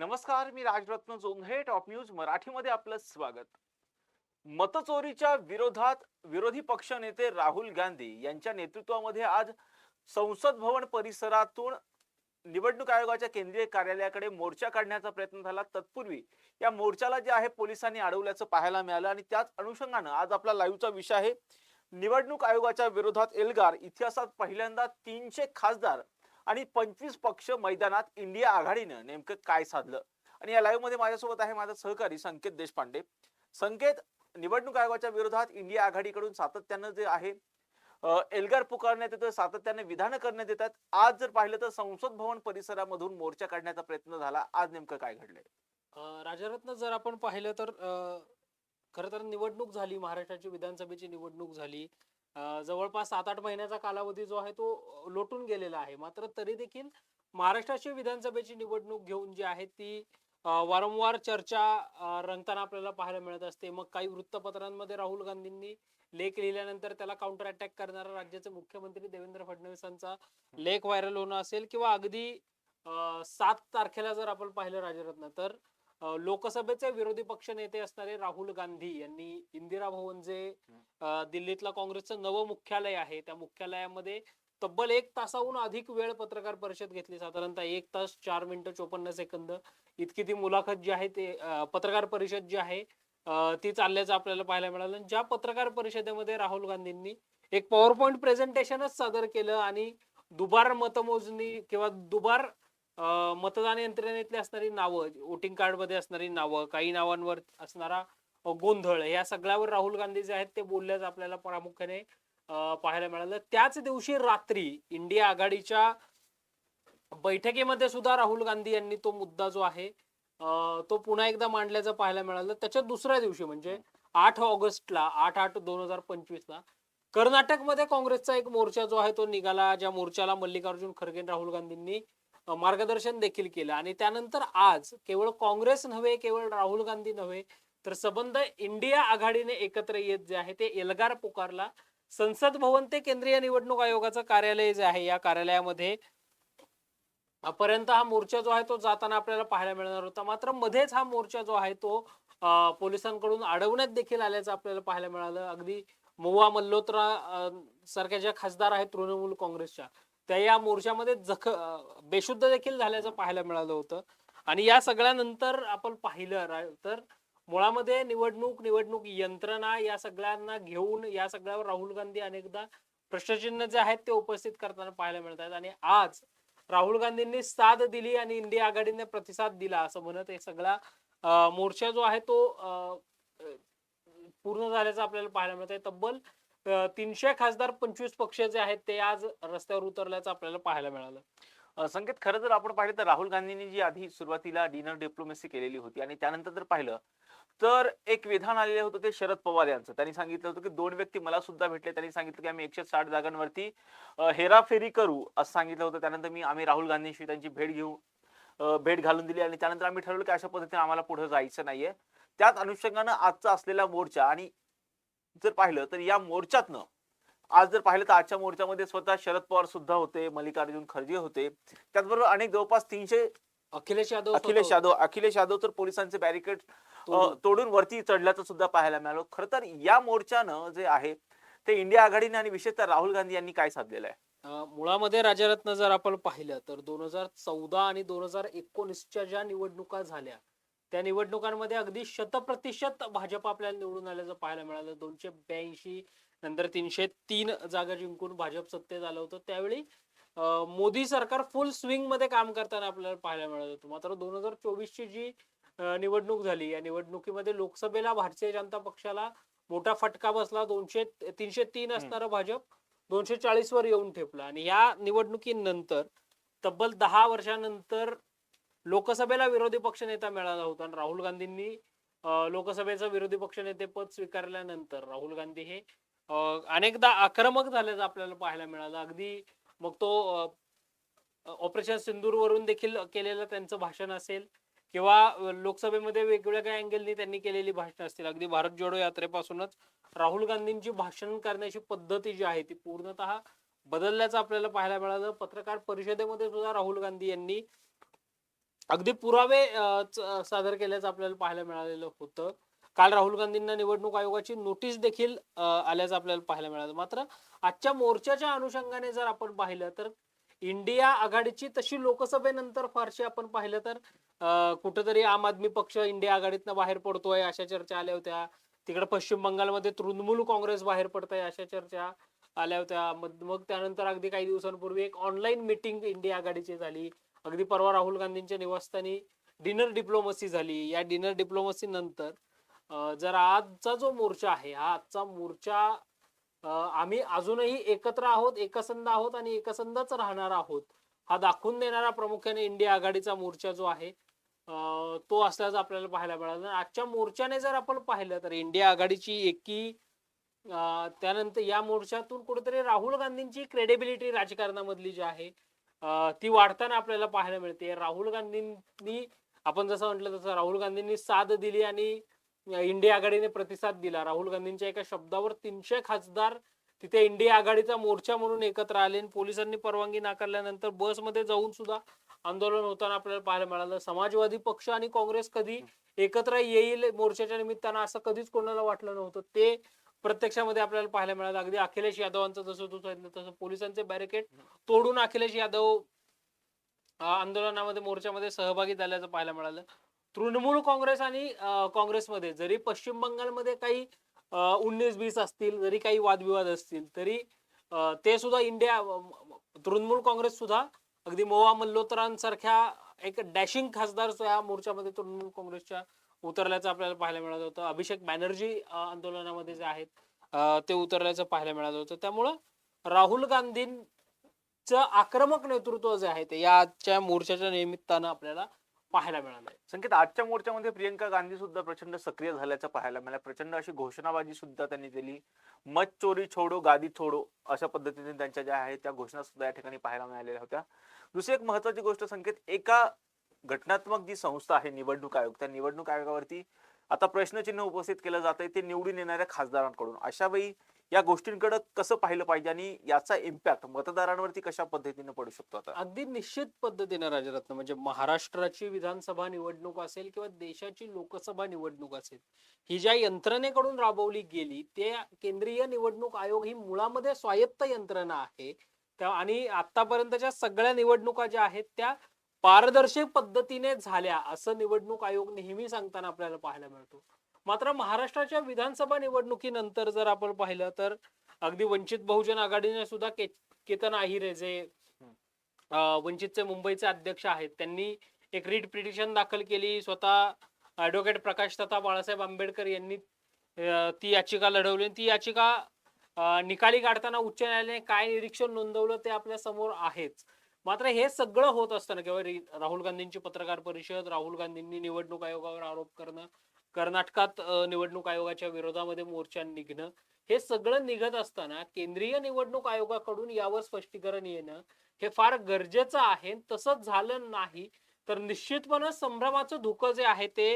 नमस्कार मी Rajratna Jondhale top news मराठीमध्ये आपलं स्वागत. मतचोरीच्या विरोधात विरोधी पक्ष नेते राहुल गांधी यांच्या नेतृत्वामध्ये आज संसद भवन परिसरातून निवडणूक आयोगाच्या केंद्रीय कार्यालयाकडे मोर्चा काढण्याचा प्रयत्न झाला. तत्पूर्वी या मोर्चाला जे आहे पोलिसांनी अडवल्याचं पाहायला मिळालं आणि त्याच अनुषंगानं आज आपला लाईव्हचा विषय आहे. निवडणूक आयोगाच्या विरोधात एल्गार इतिहासात पहिल्यांदा तीनशे खासदार आणि पंचवीस पक्ष मैदानात इंडिया आघाडीनं नेमकं काय साधलं? आणि या लाईव्हमध्ये माझ्यासोबत आहे माझा सहकारी संकेत देशपांडे. संकेत निवडणूक आयोगाच्या विरोधात इंडिया आघाडीकडून सातत्यानं जे आहे एल्गार पुकारण्यात येतं सातत्याने विधानं करण्यात येतात. आज जर पाहिलं तर संसद भवन परिसरामधून मोर्चा काढण्याचा प्रयत्न झाला. आज नेमकं काय घडलंय? राजरत्न जर आपण पाहिलं तर खर तर निवडणूक झाली महाराष्ट्राची विधानसभेची निवडणूक झाली. जवळपास सात आठ महिन्याचा कालावधी जो आहे तो लोटून गेलेला आहे. मात्र तरी देखील महाराष्ट्राची विधानसभेची निवडणूक घेऊन जी आहे ती वारंवार चर्चा रंगताना आपल्याला पाहायला मिळत असते. मग काही वृत्तपत्रांमध्ये राहुल गांधींनी लेख लिहिल्यानंतर त्याला काउंटर अटॅक करणारा राज्याचे मुख्यमंत्री देवेंद्र फडणवीसांचा लेख व्हायरल होणं असेल किंवा अगदी सात तारखेला जर आपण पाहिलं राजरत्न तर लोकसभेचे विरोधी पक्ष नेते असणारे राहुल गांधी यांनी इंदिरा भवन जे दिल्लीतला काँग्रेसचं नवं मुख्यालय आहे त्या मुख्यालयामध्ये तब्बल एक तासाहून अधिक वेळ पत्रकार परिषद घेतली. साधारणतः एक तास चार मिनिटं चोपन्न सेकंद. इतकी ती मुलाखत जी आहे ते पत्रकार परिषद जी आहे ती चालल्याचं आपल्याला पाहायला मिळालं. आणि ज्या पत्रकार परिषदेमध्ये राहुल गांधींनी एक पॉवर पॉईंट प्रेझेंटेशनच सादर केलं आणि दुबार मतमोजणी किंवा दुबार मतदान यंत्रणेतली असणारी नावं वोटिंग कार्डमध्ये असणारी नावं काही नावांवर असणारा गोंधळ या सगळ्यावर राहुल गांधी जे आहेत ते बोलल्याच आपल्याला प्रामुख्याने पाहायला मिळालं. त्याच दिवशी रात्री इंडिया आघाडीच्या बैठकीमध्ये सुद्धा राहुल गांधी यांनी तो मुद्दा जो आहे तो पुन्हा एकदा मांडल्याचं पाहायला मिळालं. त्याच्या दुसऱ्या दिवशी म्हणजे आठ ऑगस्टला आठ आठ दोन हजार पंचवीस ला कर्नाटकमध्ये काँग्रेसचा एक मोर्चा जो आहे तो निघाला ज्या मोर्चाला मल्लिकार्जुन खरगे राहुल गांधींनी मार्गदर्शन देखील केलं. आणि त्यानंतर आज केवळ काँग्रेस नव्हे केवळ राहुल गांधी नव्हे तर सबंध इंडिया आघाडीने एकत्र येत जे आहे ते एल्गार पुकारला. संसद भवन ते केंद्रीय निवडणूक आयोगाचं कार्यालय जे आहे या कार्यालयामध्ये पर्यंत हा मोर्चा जो आहे तो जाताना आपल्याला पाहायला मिळणार होता. मात्र मध्येच हा मोर्चा जो आहे तो पोलिसांकडून अडवण्यात देखील आल्याचं आपल्याला पाहायला मिळालं. अगदी महुआ मल्होत्रा सारख्या ज्या खासदार आहेत तृणमूल काँग्रेसच्या त्या या मोर्चामध्ये जख बेशुद्ध देखील झाल्याचं पाहायला मिळालं होतं. आणि या सगळ्यानंतर आपण पाहिलं तर मुळामध्ये निवडणूक निवडणूक यंत्रणा या सगळ्यांना घेऊन या सगळ्यावर राहुल गांधी अनेकदा प्रश्नचिन्ह जे आहेत ते उपस्थित करताना पाहायला मिळत आहेत. आणि आज राहुल गांधींनी साथ दिली आणि इंडिया आघाडीने प्रतिसाद दिला असं म्हणत हे सगळा मोर्चा जो आहे तो पूर्ण झाल्याचं आपल्याला पाहायला मिळत आहे. तब्बल तीनशे खासदार पंचवीस पक्ष जे आहेत ते आज रस्त्यावर उतरल्याचं आपल्याला पाहायला मिळालं. संकेत खरं जर आपण पाहिलं तर राहुल गांधींनी जी आधी सुरुवातीला डिनर डिप्लोमेसी केलेली होती आणि त्यानंतर जर पाहिलं तर एक विधान आलेलं होतं ते शरद पवार यांचं. त्यांनी सांगितलं होतं की दोन व्यक्ती मला सुद्धा भेटले. त्यांनी सांगितलं की आम्ही एकशे साठ जागांवरती हेराफेरी करू असं सांगितलं होतं. त्यानंतर मी आम्ही राहुल गांधींशी त्यांची भेट घेऊ भेट घालून दिली आणि त्यानंतर आम्ही ठरवलं की अशा पद्धतीने आम्हाला पुढे जायचं नाहीये. त्याच अनुषंगानं आजचा असलेला मोर्चा आणि जर पाहिलं तर या मोर्चातनं आज जर पाहिलं तर आजच्या मोर्चामध्ये स्वतः शरद पवार सुद्धा होते मल्लिकार्जुन खरगे होते. त्याचबरोबर अनेक जवळपास तीनशे अखिलेश यादव अखिलेश यादव अखिलेश यादव तर पोलिसांचे बॅरिकेड तोडून- वरती चढल्याचं सुद्धा पाहायला मिळालं. खरं तर या मोर्चानं जे आहे ते इंडिया आघाडीने आणि विशेषतः राहुल गांधी यांनी काय साधलेलं आहे? मुळामध्ये राजरत्न जर आपण पाहिलं तर दोन हजार चौदा आणि दोन हजार एकोणीसच्या ज्या निवडणुका झाल्या त्या निवडणुकांमध्ये अगदी शतप्रतिशत भाजप आपल्याला निवडून आल्याचं पाहायला मिळालं. दोनशे ब्याऐंशी नंतर तीनशे तीन जागा जिंकून भाजप सत्तेत आलं होतं. त्यावेळी मोदी सरकार फुल स्विंगमध्ये काम करताना आपल्याला पाहायला मिळत होतं. मात्र दोन हजार चोवीसची जी अ, निवडणूक झाली या निवडणुकीमध्ये लोकसभेला भारतीय जनता पक्षाला मोठा फटका बसला. दोनशे तीनशे तीन असणारं भाजप दोनशे चाळीस वर येऊन ठेपला. आणि या निवडणुकीनंतर तब्बल दहा वर्षानंतर लोकसभेला विरोधी पक्ष नेता मिळाला होता आणि राहुल गांधींनी लोकसभेचं विरोधी पक्षनेते पद स्वीकारल्यानंतर राहुल गांधी हे अनेकदा आक्रमक झाल्याचं आपल्याला पाहायला मिळालं. अगदी मग तो ऑपरेशन सिंदूर वरून देखील केलेलं त्यांचं भाषण असेल किंवा लोकसभेमध्ये वेगवेगळ्या अँगलनी त्यांनी केलेली भाषण असतील. अगदी भारत जोडो यात्रेपासूनच राहुल गांधींची भाषण करण्याची पद्धती जी आहे ती पूर्णतः बदलल्याचं आपल्याला पाहायला मिळालं. पत्रकार परिषदेमध्ये सुद्धा राहुल गांधी यांनी अगदी पुरावे सादर केल्याचं आपल्याला पाहायला मिळालेलं होतं. काल राहुल गांधींना निवडणूक आयोगाची नोटीस देखील आल्याचं आपल्याला पाहायला मिळालं. मात्र आजच्या मोर्चाच्या अनुषंगाने जर आपण पाहिलं तर इंडिया आघाडीची तशी लोकसभेनंतर फारशी आपण पाहिलं तर कुठंतरी आम आदमी पक्ष इंडिया आघाडीतनं बाहेर पडतोय अशा चर्चा आल्या होत्या. तिकडे पश्चिम बंगालमध्ये तृणमूल काँग्रेस बाहेर पडतंय अशा चर्चा आल्या होत्या. मग मग त्यानंतर अगदी काही दिवसांपूर्वी एक ऑनलाईन मिटिंग इंडिया आघाडीची झाली. अगदी परवा राहुल गांधींच्या निवासस्थानी डिनर डिप्लोमसी झाली. या डिनर डिप्लोमसी नंतर जर आजचा जो मोर्चा आहे हा आजचा मोर्चा आम्ही अजूनही एकत्र आहोत एकसंध आहोत आणि एकसंधच राहणार आहोत हा दाखवून देणारा प्रामुख्याने इंडिया आघाडीचा मोर्चा जो आहे तो असल्याचं आपल्याला पाहायला मिळालं. आजच्या मोर्चाने जर आपण पाहिलं तर इंडिया आघाडीची एकी त्यानंतर या मोर्चातून कुठेतरी राहुल गांधींची क्रेडिबिलिटी राजकारणामधली जी आहे ती वाढताना आपल्याला पाहायला मिळते. राहुल गांधींनी आपण जसं म्हटलं तसं राहुल गांधींनी साथ दिली आणि इंडिया आघाडीने प्रतिसाद दिला. राहुल गांधींच्या एका शब्दावर तीनशे खासदार तिथे इंडिया आघाडीचा मोर्चा म्हणून एकत्र आले आणि पोलिसांनी परवानगी नाकारल्यानंतर बसमध्ये जाऊन सुद्धा आंदोलन होताना आपल्याला पाहायला मिळालं. समाजवादी पक्ष आणि काँग्रेस कधी एकत्र येईल मोर्चाच्या निमित्तानं असं कधीच कोणाला वाटलं नव्हतं. ते प्रत्यक्षामध्ये आपल्याला पाहायला मिळालं. अगदी अखिलेश यादवांचं जसं तू सांगितलं तसं पोलिसांचे बॅरिकेड तोडून अखिलेश यादव आंदोलनामध्ये मोर्चामध्ये सहभागी झाल्याचं पाहायला मिळालं. तृणमूल काँग्रेस आणि काँग्रेसमध्ये जरी पश्चिम बंगालमध्ये काही उन्नीस बीस असतील जरी काही वादविवाद असतील तरी ते सुद्धा इंडिया तृणमूल काँग्रेस सुद्धा अगदी मोवा मल्होत्रांसारख्या एक डॅशिंग खासदार या मोर्चामध्ये तृणमूल काँग्रेसच्या उतरल्याचं आपल्याला पाहायला मिळालं होतं. अभिषेक बॅनर्जी आंदोलनामध्ये जे आहेत ते उतरल्याचं पाहायला मिळालं होतं. त्यामुळं राहुल गांधींचं आक्रमक नेतृत्व जे आहे ते या आजच्या मोर्चाच्या निमित्तानं आपल्याला पाहायला मिळालंय संकेत आजच्या मोर्चामध्ये प्रियंका गांधी सुद्धा प्रचंड सक्रिय झाल्याचं पाहायला मिळालं. प्रचंड अशी घोषणाबाजी सुद्धा त्यांनी दिली मत चोरी छोडो गादी छोडो अशा पद्धतीने त्यांच्या ज्या आहेत त्या घोषणा सुद्धा या ठिकाणी पाहायला मिळालेल्या होत्या. दुसरी एक महत्वाची गोष्ट संकेत एका घटनात्मक जी संस्था आहे निवडणूक आयोग त्या निवडणूक आयोगावरती आता प्रश्नचिन्ह उपस्थित केलं जात आहे ते निवडून येणाऱ्या खासदारांकडून. अशा वेळी या गोष्टींकडे कसं पाहिलं पाहिजे आणि याचा इम्पॅक्ट मतदारांवरती कशा पद्धतीने पडू शकतो आता? अगदी निश्चित पद्धतीने राजरत्न. म्हणजे महाराष्ट्राची विधानसभा निवडणूक असेल किंवा देशाची लोकसभा निवडणूक असेल ही ज्या यंत्रणेकडून राबवली गेली ते केंद्रीय निवडणूक आयोग ही मुळामध्ये स्वायत्त यंत्रणा आहे. त्या आणि आतापर्यंतच्या सगळ्या निवडणुका ज्या आहेत त्या पारदर्शक पद्धतीने झाल्या असं निवडणूक आयोग नेहमी सांगताना आपल्याला पाहायला मिळतो. मात्र महाराष्ट्राच्या विधानसभा निवडणुकीनंतर जर आपण पाहिलं तर अगदी वंचित बहुजन आघाडीने सुद्धा के- केतन आहिरे जे वंचितचे मुंबईचे अध्यक्ष आहेत त्यांनी एक रीट पिटिशन दाखल केली. स्वतः ऍडव्होकेट प्रकाश तथा बाळासाहेब आंबेडकर यांनी ती याचिका लढवली आणि ती याचिका निकाली काढताना उच्च न्यायालयाने काय निरीक्षण नोंदवलं ते आपल्यासमोर आहेच. मात्र हे सगळं होत असताना किंवा राहुल गांधींची पत्रकार परिषद राहुल गांधींनी निवडणूक आयोगावर आरोप करणं कर्नाटकात निवडणूक आयोगाच्या विरोधामध्ये मोर्चा निघणं हे सगळं निघत असताना केंद्रीय निवडणूक आयोगाकडून यावर स्पष्टीकरण येणं हे फार गरजेचं आहे. तसंच झालं नाही तर निश्चितपणे संभ्रमाचं धुकं जे आहे ते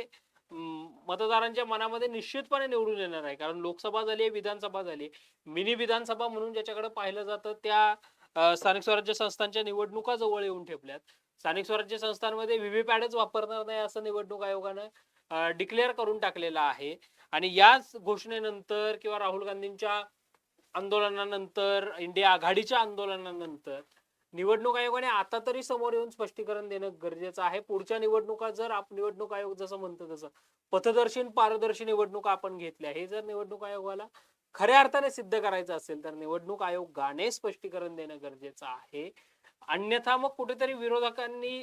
मतदारांच्या मनामध्ये निश्चितपणे निवडून येणार आहे. कारण लोकसभा झाली आहे विधानसभा झाली मिनी विधानसभा म्हणून ज्याच्याकडे पाहिलं जातं त्या स्थानिक स्वराज्य संस्थांच्या निवडणुका जवळ येऊन ठेपल्यात. स्थानिक स्वराज्य संस्थांमध्ये व्हीव्हीपॅडच वापरणार नाही असं निवडणूक आयोगानं डिक्लेअर करून टाकलेलं आहे. आणि याच घोषणेनंतर किंवा राहुल गांधींच्या आंदोलनानंतर इंडिया आघाडीच्या आंदोलनानंतर निवडणूक आयोगाने आता तरी समोर येऊन स्पष्टीकरण देणं गरजेचं आहे. पुढच्या निवडणुका जर निवडणूक आयोग जसं म्हणतं तसं पथदर्शी पारदर्शी निवडणुका आपण घेतल्या. हे जर निवडणूक आयोगाला खऱ्या अर्थाने सिद्ध करायचं असेल तर निवडणूक आयोगाने स्पष्टीकरण देणं गरजेचं आहे. अन्यथा मग कुठेतरी विरोधकांनी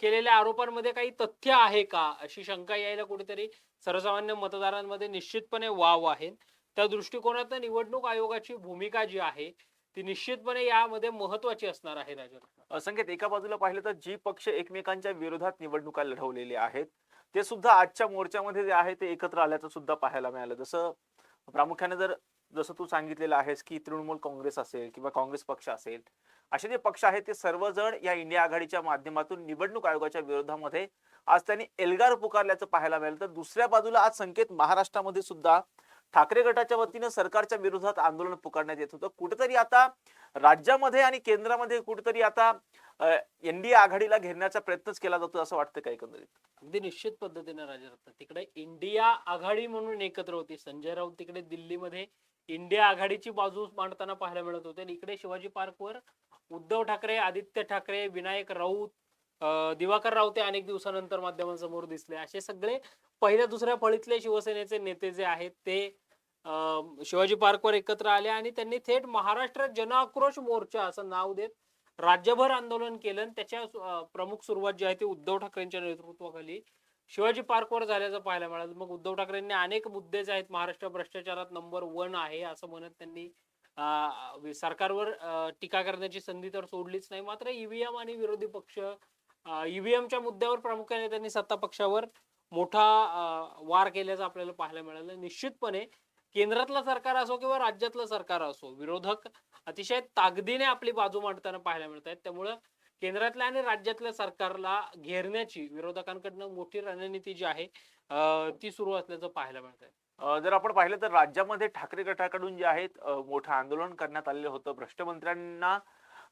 केलेल्या आरोपांमध्ये काही तथ्य आहे का? अशी शंका यायला कुठेतरी सर्वसामान्य मतदारांमध्ये निश्चितपणे वाव आहे. त्या दृष्टिकोनातून निवडणूक आयोगाची भूमिका जी आहे ती निश्चितपणे यामध्ये महत्वाची असणार आहे राजन. संकेत एका बाजूला पाहिलं तर जी पक्ष एकमेकांच्या विरोधात निवडणुका लढवलेले आहेत ते सुद्धा आजच्या मोर्चामध्ये जे आहे ते एकत्र आल्याचं सुद्धा पाहायला मिळालं. जसं प्रामुख्याने जर जसं तू सांगितलेलं आहेस की तृणमूल काँग्रेस असेल किंवा काँग्रेस पक्ष असेल असे जे पक्ष आहेत ते सर्वजण या इंडिया आघाडीच्या माध्यमातून निवडणूक आयोगाच्या विरोधामध्ये आज त्यांनी एल्गार पुकारल्याचं पाहायला मिळालं. तर दुसऱ्या बाजूला आज संकेत महाराष्ट्रामध्ये सुद्धा ठाकरे गटाच्या वतीनं सरकारच्या विरोधात आंदोलन पुकारण्यात येत होतं. कुठेतरी आता राज्यामध्ये आणि केंद्रामध्ये कुठेतरी आता एनडीए आघाडीला घेरण्याचा प्रयत्नच केला जातो असं वाटतं का एकंदरीत? अगदी निश्चित पद्धतीने राजरत्न तिकडे इंडिया आघाडी म्हणून एकत्र होती. संजय राऊत तिकडे दिल्लीमध्ये इंडिया आघाडीची बाजू मांडताना पाहायला मिळत होते. आणि इकडे शिवाजी पार्कवर उद्धव ठाकरे आदित्य ठाकरे विनायक राऊत दिवाकर राऊते अनेक दिवसानंतर माध्यमांसमोर दिसले. असे सगळे पहिल्या दुसऱ्या फळीतले शिवसेनेचे नेते जे आहेत ते शिवाजी पार्कवर एकत्र आले आणि त्यांनी थेट महाराष्ट्र जनआक्रोश मोर्चा असं नाव देत राज्यभर आंदोलन केलं आणि त्याच्या प्रमुख सुरुवात जी आहे ती उद्धव ठाकरेंच्या नेतृत्वाखाली शिवाजी पार्कवर झाल्याचं पाहायला मिळालं. मग उद्धव ठाकरेंनी अनेक मुद्दे जे आहेत महाराष्ट्र भ्रष्टाचारात नंबर वन आहे असं म्हणत त्यांनी सरकारवर टीका करण्याची संधी तर सोडलीच नाही. मात्र ईव्हीएम आणि विरोधी पक्ष ईव्हीएमच्या मुद्द्यावर प्रामुख्याने त्यांनी सत्ता पक्षावर मोठा वार केल्याचं आपल्याला पाहायला मिळालं. निश्चितपणे केंद्रातलं सरकार असो किंवा राज्यातलं सरकार असो विरोधक अतिशय ताकदीने आपली बाजू मांडताना पाहायला मिळत आहेत. त्यामुळं केंद्रातल्या आणि राज्यातल्या सरकारला घेरण्याची विरोधकांकडनं मोठी रणनीती जी आहे ती सुरू असल्याचं पाहायला मिळत आहे. जर आपण पाहिलं तर राज्यामध्ये ठाकरे गटाकडून जे आहेत मोठं आंदोलन करण्यात आलेलं होतं. भ्रष्टमंत्र्यांना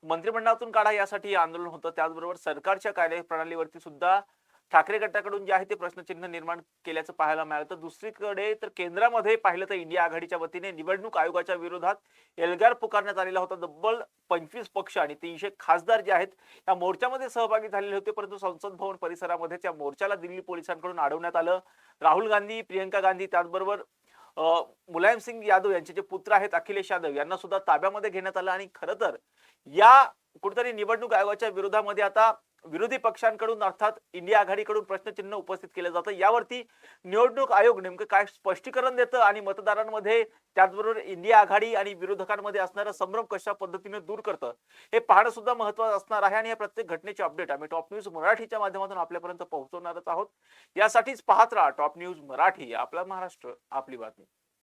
मंत्रिमंडळातून काढा यासाठी आंदोलन होतं. त्याचबरोबर सरकारच्या कार्यप्रणालीवरती सुद्धा ठाकरे गटाकडून जे आहे ते प्रश्नचिन्ह निर्माण केल्याचं पाहायला मिळालं. तर दुसरीकडे तर केंद्रामध्ये पाहिलं तर इंडिया आघाडीच्या वतीने निवडणूक आयोगाच्या विरोधात एल्गार पुकारण्यात आलेला होता तब्बल पंचवीस पक्ष आणि तीनशे खासदार जे आहेत या मोर्चामध्ये सहभागी झालेले होते. परंतु संसद भवन परिसरामध्ये त्या मोर्चाला दिल्ली पोलिसांकडून अडवण्यात आलं. राहुल गांधी प्रियंका गांधी त्याचबरोबर मुलायम सिंग यादव यांचे जे पुत्र आहेत अखिलेश यादव यांना सुद्धा ताब्यामध्ये घेण्यात आलं. आणि खरं तर या कुठेतरी निवडणूक आयोगाच्या विरोधामध्ये आता विरोधी पक्षांकडून अर्थात इंडिया आघाडीकडून प्रश्नचिन्ह उपस्थित केलं जातं. यावरती निवडणूक आयोग नेमकं काय स्पष्टीकरण देतं आणि मतदारांमध्ये त्याचबरोबर इंडिया आघाडी आणि विरोधकांमध्ये असणारा संभ्रम कशा पद्धतीने दूर करतं हे पाहणं सुद्धा महत्वाचं असणार आहे आणि या प्रत्येक घटनेचे अपडेट आम्ही टॉप न्यूज मराठीच्या माध्यमातून आपल्यापर्यंत पोहोचवणारच आहोत. यासाठीच पाहत राहा टॉप न्यूज मराठी आपला महाराष्ट्र आपली बातमी.